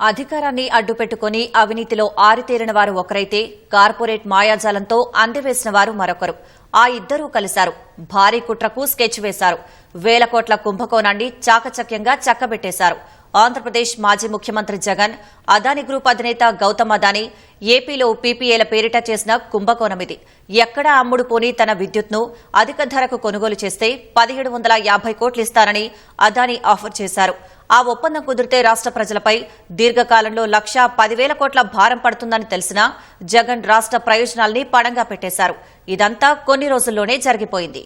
అధికారాన్ని అడ్డుపెట్టుకుని అవినీతిలో ఆరితేరిన వారు ఒకరైతే కార్పొరేట్ మాయాజాలంతో అందివేసిన వారు మరొకరు. ఆ ఇద్దరూ కలిశారు. భారీ కుట్రకు స్కెచ్ వేశారు. వేల కోట్ల కుంభకోణాన్ని చాకచక్యంగా చక్కబెట్టేశారు. ఆంధ్రప్రదేశ్ మాజీ ముఖ్యమంత్రి జగన్ అదాని గ్రూప్ అధినేత గౌతమ్ అదాని ఏపీలో పీపీఏల పేరిట చేసిన కుంభకోణం ఇది. ఎక్కడ అమ్ముడు పోని తన విద్యుత్ను అధిక ధరకు కొనుగోలు చేస్తే పదిహేడు వందల యాభై కోట్లు ఇస్తారని అదాని ఆఫర్ చేశారు. ఆ ఒప్పందం కుదిరితే రాష్ట్ర ప్రజలపై దీర్ఘకాలంలో లక్షా పదివేల కోట్ల భారం పడుతుందని తెలిసినా జగన్ రాష్ట్ర ప్రయోజనాల్ని పణంగా పెట్టేశారు. ఇదంతా కొన్ని రోజుల్లోనే జరిగిపోయింది.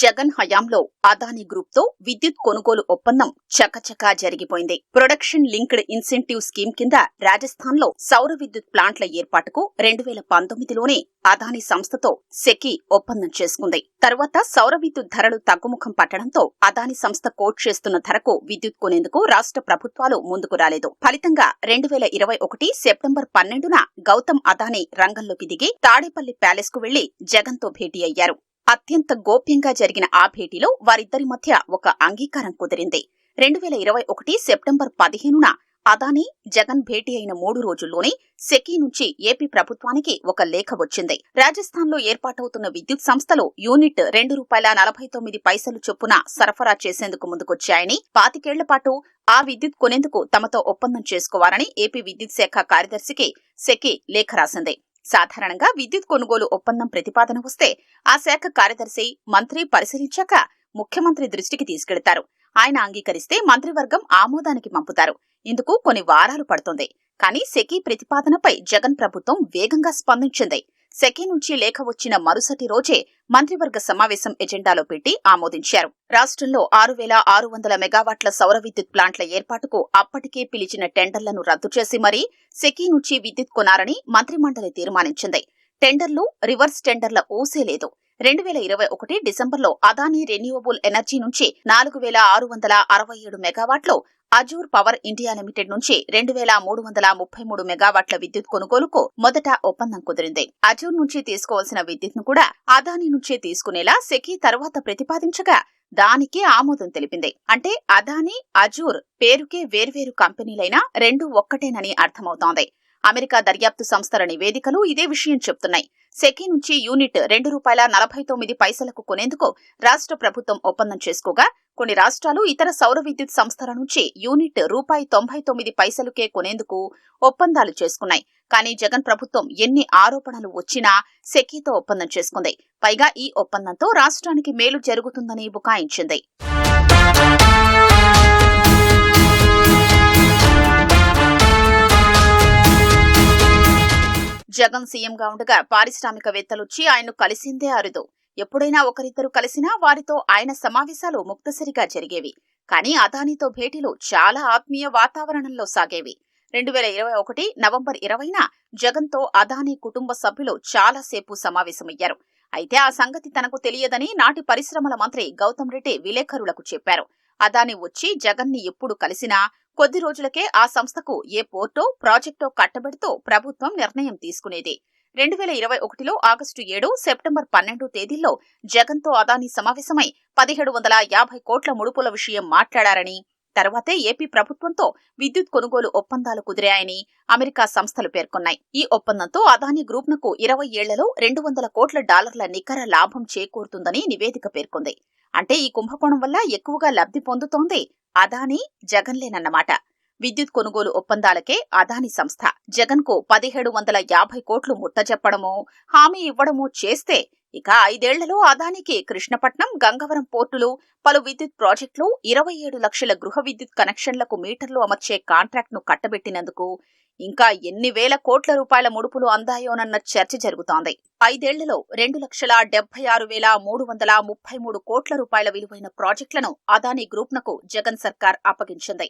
జగన్ హయాంలో అదానీ గ్రూప్తో విద్యుత్ కొనుగోలు ఒప్పందం చకచకా జరిగిపోయింది. ప్రొడక్షన్ లింక్డ్ ఇన్సెంటివ్ స్కీమ్ కింద రాజస్థాన్లో సౌర విద్యుత్ ప్లాంట్ల ఏర్పాటుకు రెండు వేల పంతొమ్మిదిలోనే అదానీ సంస్థతో సెకి ఒప్పందం చేసుకుంది. తర్వాత సౌర విద్యుత్ ధరలు తగ్గుముఖం పట్టడంతో అదానీ సంస్థ కోట్ చేస్తున్న ధరకు విద్యుత్ కొనేందుకు రాష్ట్ర ప్రభుత్వాలు ముందుకు రాలేదు. ఫలితంగా రెండు వేల ఇరవై ఒకటి సెప్టెంబర్ పన్నెండున గౌతమ్ అదానీ రంగంలోకి దిగి తాడేపల్లి ప్యాలెస్కు వెళ్ళి జగన్తో భేటీ అయ్యారు. అత్యంత గోప్యంగా జరిగిన ఆ భేటీలో వారిద్దరి మధ్య ఒక అంగీకారం కుదిరింది. రెండు వేల ఇరవై ఒకటి సెప్టెంబర్ పదిహేనున అదానీ జగన్ భేటీ అయిన మూడు రోజుల్లోనే సెకీ నుంచి ఏపీ ప్రభుత్వానికి ఒక లేఖ వచ్చింది. రాజస్థాన్లో ఏర్పాటవుతున్న విద్యుత్ సంస్థలు యూనిట్ రెండు రూపాయల నలభై తొమ్మిది పైసలు చొప్పున సరఫరా చేసేందుకు ముందుకొచ్చాయని పాతికేళ్ళ పాటు ఆ విద్యుత్ కొనేందుకు తమతో ఒప్పందం చేసుకోవాలని ఏపీ విద్యుత్ శాఖ కార్యదర్శికి సెకీ లేఖ రాసింది. సాధారణంగా విద్యుత్ కొనుగోలు ఒప్పందం ప్రతిపాదన వస్తే ఆ శాఖ కార్యదర్శి మంత్రి పరిశీలించాక ముఖ్యమంత్రి దృష్టికి తీసుకెళ్తారు. ఆయన అంగీకరిస్తే మంత్రివర్గం ఆమోదానికి పంపుతారు. ఇందుకు కొన్ని వారాలు పడుతుంది. కానీ సెకీ ప్రతిపాదనపై జగన్ ప్రభుత్వం వేగంగా స్పందించింది. సెకీ నుంచి లేఖ వచ్చిన మరుసటి రోజే మంత్రివర్గ సమావేశం ఎజెండాలో పెట్టి ఆమోదించారు. రాష్ట్రంలో ఆరు వేల ఆరు వందల మెగావాట్ల సౌర విద్యుత్ ప్లాంట్ల ఏర్పాటుకు అప్పటికే పిలిచిన టెండర్లను రద్దు చేసి మరీ సెకీ నుంచి విద్యుత్ కొనాలని మంత్రిమండలి తీర్మానించింది. టెండర్లు రివర్స్ టెండర్ల ఊసే లేదు. రెండు వేల ఇరవై ఒకటి డిసెంబర్లో అదానీ రెన్యూవబుల్ ఎనర్జీ నుంచి నాలుగు వేల ఆరు వందల అరవై ఏడు మెగావాట్లు అజూర్ పవర్ ఇండియా లిమిటెడ్ నుంచి రెండు వేల మూడు వందల ముప్పై మూడు మెగావాట్ల విద్యుత్ కొనుగోలుకు మొదట ఒప్పందం కుదిరింది. అజూర్ నుంచి తీసుకోవాల్సిన విద్యుత్ను కూడా అదానీ నుంచే తీసుకునేలా సెకీ తర్వాత ప్రతిపాదించగా దానికి ఆమోదం తెలిపింది. అంటే అదానీ అజూర్ పేరుకే వేర్వేరు కంపెనీలైనా రెండు ఒక్కటేనని అర్థమవుతోంది. అమెరికా దర్యాప్తు సంస్థల నివేదికలు ఇదే విషయం చెప్తున్నాయి. సెకీ నుంచి యూనిట్ రెండు రూపాయల నలభై తొమ్మిది పైసలకు కొనేందుకు రాష్ట్ర ప్రభుత్వం ఒప్పందం చేసుకోగా కొన్ని రాష్ట్రాలు ఇతర సౌర విద్యుత్ సంస్థల నుంచి యూనిట్ రూపాయి తొంభై తొమ్మిది పైసలుకే కొనేందుకు ఒప్పందాలు చేసుకున్నాయి. కానీ జగన్ ప్రభుత్వం ఎన్ని ఆరోపణలు వచ్చినా సెకీతో ఒప్పందం చేసుకుంది. పైగా ఈ ఒప్పందంతో రాష్ట్రానికి మేలు జరుగుతుందని బుకాయించింది. జగన్ సీఎంగా ఉండగా పారిశ్రామికవేత్తలొచ్చి ఆయన్ను కలిసిందే అరుదు. ఎప్పుడైనా ఒకరిద్దరు కలిసినా వారితో ఆయన సమావేశాలు ముక్తసరిగా జరిగేవి. కానీ అదానితో భేటీలు చాలా ఆత్మీయ వాతావరణంలో సాగేవి. రెండు వేల ఇరవై ఒకటి నవంబర్ ఇరవైన జగన్తో అదానీ కుటుంబ సభ్యులు చాలాసేపు సమావేశమయ్యారు. అయితే ఆ సంగతి తనకు తెలియదని నాటి పరిశ్రమల మంత్రి గౌతమ్ రెడ్డి విలేకరులకు చెప్పారు. అదాని వచ్చి జగన్ని ఎప్పుడు కలిసినా కొద్ది రోజులకే ఆ సంస్థకు ఏ పోర్టో ప్రాజెక్టో కట్టబెడుతూ ప్రభుత్వం నిర్ణయం తీసుకునేది. రెండు వేల ఇరవై ఒకటిలో ఆగస్టు ఏడు సెప్టెంబర్ పన్నెండు తేదీల్లో జగన్తో అదానీ సమావేశమై పదిహేడు వందల యాభై కోట్ల ముడుపుల విషయం మాట్లాడారని తర్వాతే ఏపీ ప్రభుత్వంతో విద్యుత్ కొనుగోలు ఒప్పందాలు కుదిరాయని అమెరికా సంస్థలు పేర్కొన్నాయి. ఈ ఒప్పందంతో అదానీ గ్రూప్నకు ఇరవై ఏళ్ళలో రెండు వందల కోట్ల డాలర్ల నికర లాభం చేకూరుతుందని నివేదిక పేర్కొంది. అంటే ఈ కుంభకోణం వల్ల ఎక్కువగా లబ్ధి పొందుతోంది అదానీ జగన్లేనన్నమాట. విద్యుత్ కొనుగోలు ఒప్పందాలకే అదాని సంస్థ. జగన్కు పదిహేడు వందల యాభై కోట్లు ముట్టజెప్పడమో హామీ ఇవ్వడమో చేస్తే ఇక ఐదేళ్ళలో అదానికి కృష్ణపట్నం గంగవరం పోర్టులు పలు విద్యుత్ ప్రాజెక్టులు ఇరవై ఏడు లక్షల గృహ విద్యుత్ కనెక్షన్లకు మీటర్లు అమర్చే కాంట్రాక్ట్ను కట్టబెట్టినందుకు ఇంకా ఎన్ని వేల కోట్ల రూపాయల ముడుపులు అందాయోనన్న చర్చ జరుగుతోంది. ఐదేళ్ళలో రెండు లక్షల డెబ్బై ఆరు వేల మూడు వందల ముప్పై మూడు కోట్ల రూపాయల విలువైన ప్రాజెక్టులను అదానీ గ్రూప్నకు జగన్ సర్కార్ అప్పగించింది.